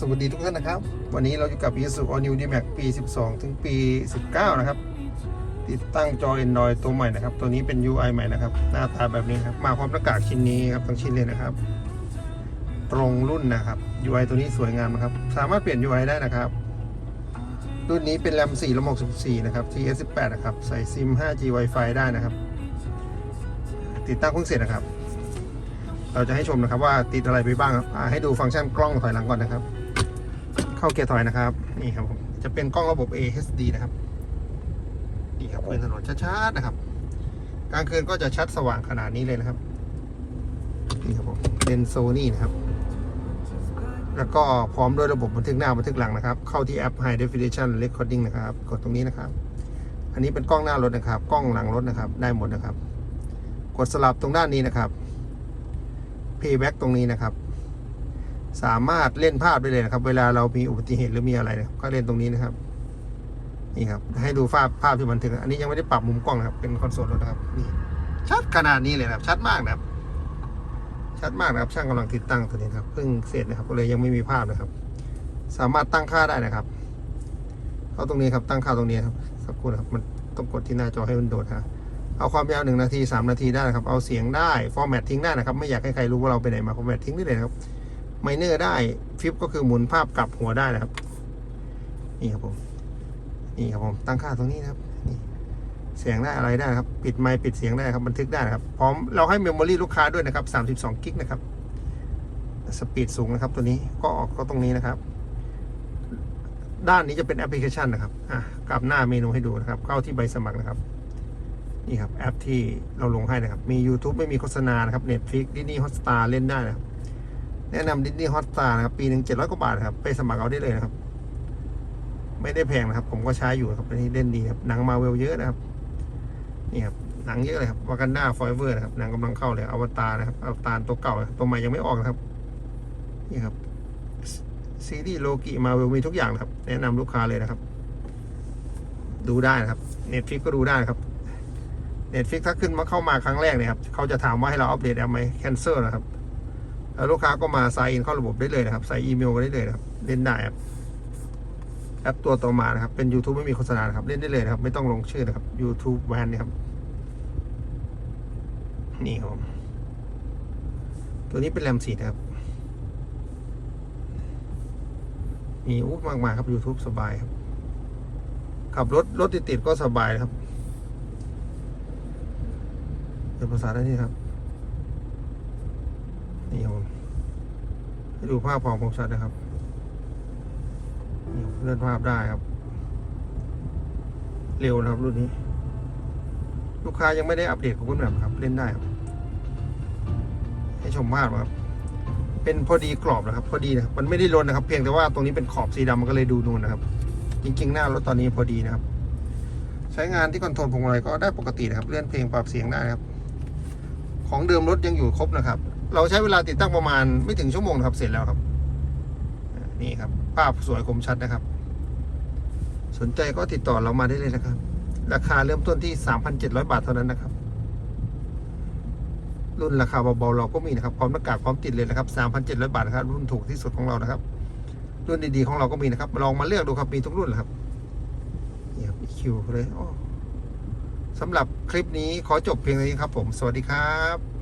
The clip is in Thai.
สวัสดีทุกท่านนะครับ วันนี้เราอยู่กับ Isuzu All New D-Max ปี 12 ถึงปี 19 นะครับ ติดตั้งจอ Android ตัวใหม่นะครับ ตัวนี้เป็น UI ใหม่นะครับ หน้าตาแบบนี้ครับ มาพร้อมหน้ากากชิ้นนี้ครับทั้งชิ้นเลยนะครับ ตรงรุ่นนะครับ UI ตัวนี้สวยงามนะครับ สามารถเปลี่ยน UI ได้นะครับ รุ่นนี้เป็น RAM 4 RAM 64นะครับ TS18 นะครับ ใส่ซิม 5G Wi-Fi ได้นะครับ ติดตั้งเพิ่งเสร็จนะครับเราจะให้ชมนะครับว่าติดอะไรไปบ้างครับให้ดูฟังก์ชันกล้องถอยหลังก่อนนะครับ เข้าเกียร์ถอยนะครับ นี่ครับผมจะเป็นกล้องระบบ AHD นะครับนี่ครับเป็นถนนชัดๆนะครับกลางคืนก็จะชัดสว่างขนาดนี้เลยนะครับนี่ครับผมเป็นโซนี่นะครับ แล้วก็พร้อมด้วยระบบบันทึกหน้าบันทึกหลังนะครับ เข้าที่แอป High Definition Recording นะครับ กดตรงนี้นะครับ อันนี้เป็นกล้องหน้ารถนะครับ กล้องหลังรถนะครับ ได้หมดนะครับ กดสลับตรงด้านนี้นะครับ Payback ตรงนี้นะครับ สามารถเล่นภาพได้เลยนะครับ เวลาเรามีอุบัติเหตุหรือมีอะไรนะก็เล่นตรงนี้นะครับ นี่ครับ ให้ดูภาพภาพที่บันทึกอันนี้ยังไม่ได้ปรับมุมกล้องนะครับ เป็นคอนโซลรถนะครับนี่ชัดขนาดนี้เลยนะครับ ชัดมากนะครับ ชัดมากนะครับ ช่างกำลังติดตั้งตัวนี้ครับเพิ่งเสร็จนะครับ ก็เลยยังไม่มีภาพนะครับ สามารถตั้งค่าได้นะครับเข้าตรงนี้ครับตั้งค่าตรงนี้ครับสักครู่นะครับ มันต้องกดที่หน้าจอให้มันโดดฮะเอาความยาวหนึ่งนาทีสามนาทีได้นะครับ เอาเสียงได้ฟอร์แมตทิ้งได้นะครับ ไม่อยากให้ใครรู้ว่าเราไปไหนมาฟอร์แมตทิ้งได้เลยครับ ไมเนอร์ได้ฟิปก็คือหมุนภาพกลับหัวได้นะครับ นี่ครับผม นี่ครับผม ตั้งค่าตรงนี้นะครับนี่เสียงได้อะไรได้ครับ ปิดไมค์ปิดเสียงได้ครับ บันทึกได้ครับ พร้อมเราให้เมมโมรีลูกค้าด้วยนะครับ32กิกนะครับ สปีดสูงนะครับ ตัวนี้ก็ออกก็ตรงนี้นะครับ ด้านนี้จะเป็นแอปพลิเคชันนะครับ อะกลับหน้าเมนูให้ดูนะครับ เข้าที่ใบสมัครนะครับนี่ครับแอปที่เราลงให้นะครับ มี YouTube ไม่มีโฆษณานะครับ Netflix Disney Hotstar เล่นได้นะครับ แนะนำ Disney Hotstar นะครับ ปีหนึ่งเจ็ดร้อยกว่าบาทครับ ไปสมัครเอาได้เลยนะครับ ไม่ได้แพงนะครับ ผมก็ใช้อยู่ครับอันนี้เล่นดีครับหนังมาเวลเยอะนะครับ นี่ครับหนังเยอะเลยครับวากันดาฟอยเวอร์นะครับหนังกำลังเข้าเลยอวตารนะครับอวตารตัวเก่าตัวใหม่ยังไม่ออกนะครับ นี่ครับซีรีส์โลกิมาเวลมีทุกอย่างนะครับ แนะนำลูกค้าเลยนะครับ ดูได้นะครับ Netflix ก็ดูได้นะครับเน็ตฟิกถ้าขึ้นมาเข้ามาครั้งแรกเนี่ยครับเขาจะถามว่าให้เราอัปเดตแอปไหมแคนเซิลนะครับ ล้วลูกค้าก็มาไซน์อินเข้าระบบได้เลยนะครับ ใส่อีเมลได้เลยนะครับ เล่นได้แอปแอปตัวต่อมานะครับ เป็น YouTube ไม่มีโฆษณานครับ เล่นได้เลยนะครับ ไม่ต้องลงชื่อนะครับ YouTube แวนนี่ครับ นี่ครับ ตัวนี้เป็นแรมสีนะครับ มีอุ๊บมากมายครับ YouTube สบายครับ ขับรถ รถติดๆก็สบายครับเป็นภาษาได้นี่ครับ นี่ครับผมให้ ดูภาพความคมชัดนะครับเลื่อนภาพได้ครับ เร็วนะครับรุ่นนี้ ลูกค้ายังไม่ได้อัปเดตของคุณแบบครับ เล่นได้ครับ ให้ชมภาพครับ เป็นพอดีกรอบนะครับ พอดีนะครับ มันไม่ได้ล้นนะครับ เพียงแต่ว่าตรงนี้เป็นขอบสีดำมันก็เลยดูนูนนะครับ จริง ๆ หน้ารถตอนนี้พอดีนะครับ ใช้งานที่คอนโทรลพวงมาลัยก็ได้ปกตินะครับ เลื่อนเพลงปรับเสียงได้นะครับ ของเดิมรถยังอยู่ครบนะครับ เราใช้เวลาติดตั้งประมาณไม่ถึงชั่วโมงครับเสร็จแล้วครับนี่ครับ ภาพสวยคมชัดนะครับ สนใจก็ติดต่อเรามาได้เลยนะครับ ราคาเริ่มต้นที่ 3,700 บาทเท่านั้นนะครับ รุ่นราคาเบาๆเราก็มีนะครับ พร้อมหน้ากากพร้อมติดเลยนะครับ 3,700 บาทนะครับ รุ่นถูกที่สุดของเรานะครับ รุ่นดีๆของเราก็มีนะครับ ลองมาเลือกดูครับ มีทุกรุ่นเลยครับนี่ครับ EQ เลยอ้อ สำหรับคลิปนี้ขอจบเพียงเท่านี้ครับผม สวัสดีครับ